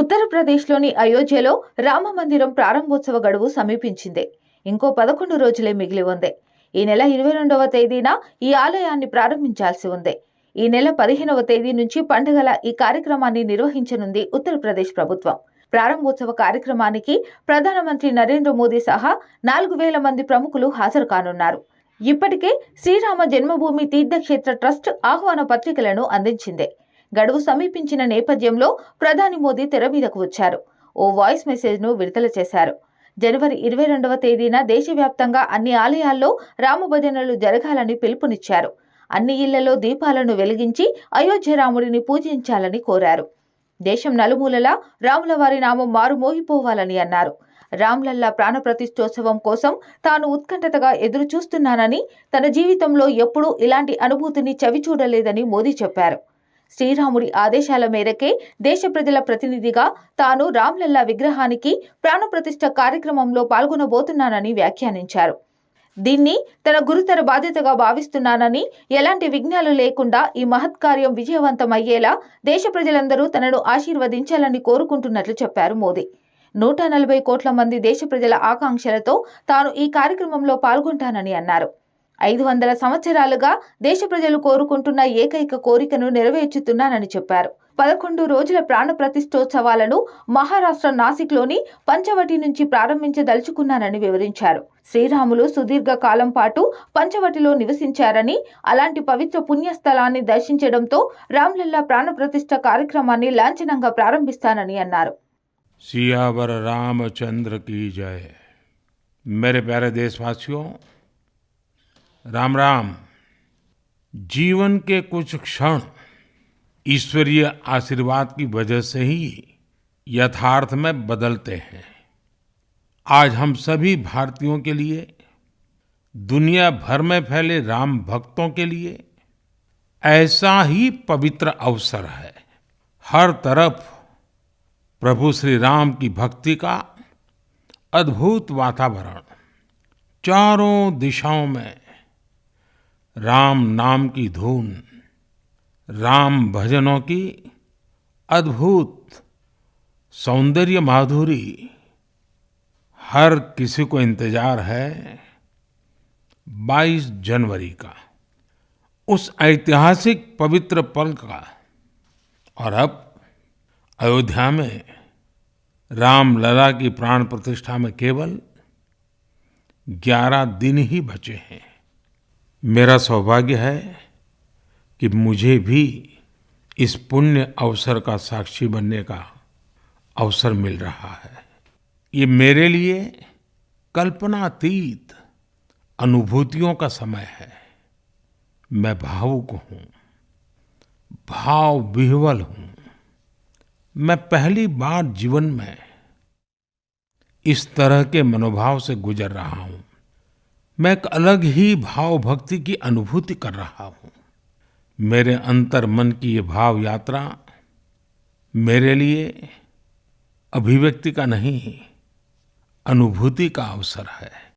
ఉత్తరప్రదేశ్లోని అయోధ్యలో రామ మందిరం ప్రారంభోత్సవ గడువు సమీపించింది. ఇంకో పదకొండు రోజులే మిగిలి ఉంది. ఈ నెల ఇరవై రెండవ తేదీన ఈ ఆలయాన్ని ప్రారంభించాల్సి ఉంది. ఈ నెల పదిహేనవ తేదీ నుంచి పండుగల ఈ కార్యక్రమాన్ని నిర్వహించనుంది ఉత్తరప్రదేశ్ ప్రభుత్వం. ప్రారంభోత్సవ కార్యక్రమానికి ప్రధానమంత్రి నరేంద్ర మోదీ సహా నాలుగు వేల మంది ప్రముఖులు హాజరు కానున్నారు. ఇప్పటికే శ్రీరామ జన్మభూమి తీర్థక్షేత్ర ట్రస్ట్ ఆహ్వాన పత్రికలను అందించింది. గడువు సమీపించిన నేపథ్యంలో ప్రధాని మోదీ తెర మీదకు వచ్చారు. ఓ వాయిస్ మెసేజ్ను విడుదల చేశారు. జనవరి ఇరవై రెండవ తేదీన దేశవ్యాప్తంగా అన్ని ఆలయాల్లో రామభజనలు జరగాలని పిలుపునిచ్చారు. అన్ని ఇళ్ళలో దీపాలను వెలిగించి అయోధ్య రాముడిని పూజించాలని కోరారు. దేశం నలుమూలలా రాములవారి నామం మారుమోగిపోవాలని అన్నారు. రామ్లల్లా ప్రాణప్రతిష్ఠోత్సవం కోసం తాను ఉత్కంఠతగా ఎదురు చూస్తున్నానని తన జీవితంలో ఎప్పుడూ ఇలాంటి అనుభూతిని చవిచూడలేదని మోదీ చెప్పారు. శ్రీరాముడి ఆదేశాల మేరకే దేశ ప్రజల ప్రతినిధిగా తాను రామ్లల్లా విగ్రహానికి ప్రాణప్రతిష్ఠ కార్యక్రమంలో పాల్గొనబోతున్నానని వ్యాఖ్యానించారు. దీన్ని తన గురుతర బాధ్యతగా భావిస్తున్నానని ఎలాంటి విఘ్నాలు లేకుండా ఈ మహత్కార్యం విజయవంతమయ్యేలా దేశ ప్రజలందరూ తనను ఆశీర్వదించాలని కోరుకుంటున్నట్లు చెప్పారు మోదీ. నూట నలభై కోట్ల మంది దేశ ప్రజల ఆకాంక్షలతో తాను ఈ కార్యక్రమంలో పాల్గొంటానని అన్నారు. ఐదు వందల సంవత్సరాలుగా దేశ ప్రజలు కోరుకుంటున్న ఏకైక కోరికను నెరవేర్చుతున్నానని చెప్పారు పదకొండు రోజుల ప్రాణ ప్రతిష్ఠోత్సవాలను మహారాష్ట్ర నాసిక్లోని పంచవటి నుంచి ప్రారంభించదలుచుకున్నానని వివరించారు శ్రీరాములు సుదీర్ఘ కాలం పాటు పంచవటిలో నివసించారని అలాంటి పవిత్ర పుణ్యస్థలాన్ని దర్శించడంతో రామ్లల్లా ప్రాణ ప్రతిష్ఠ కార్యక్రమాన్ని లాంఛనంగా ప్రారంభిస్తానని అన్నారు सियावर रामचंद्र की जय मेरे प्यारे देशवासियों राम राम। जीवन के कुछ क्षण ईश्वरीय आशीर्वाद की वजह से ही यथार्थ में बदलते हैं। आज हम सभी भारतीयों के लिए, दुनिया भर में फैले राम भक्तों के लिए ऐसा ही पवित्र अवसर है। हर तरफ़ प्रभु श्री राम की भक्ति का अद्भुत वातावरण, चारों दिशाओं में राम नाम की धुन, राम भजनों की अद्भुत सौंदर्य माधुरी। हर किसी को इंतज़ार है 22 जनवरी का, उस ऐतिहासिक पवित्र पल का। और अब अयोध्या में राम लला की प्राण प्रतिष्ठा में केवल 11 दिन ही बचे हैं। मेरा सौभाग्य है कि मुझे भी इस पुण्य अवसर का साक्षी बनने का अवसर मिल रहा है। ये मेरे लिए कल्पनातीत अनुभूतियों का समय है। मैं भावुक हूँ भाव विह्वल हूँ। मैं पहली बार जीवन में इस तरह के मनोभाव से गुजर रहा हूँ। मैं एक अलग ही भाव भक्ति की अनुभूति कर रहा हूँ। मेरे अंतर मन की ये भाव यात्रा मेरे लिए अभिव्यक्ति का नहीं, अनुभूति का अवसर है।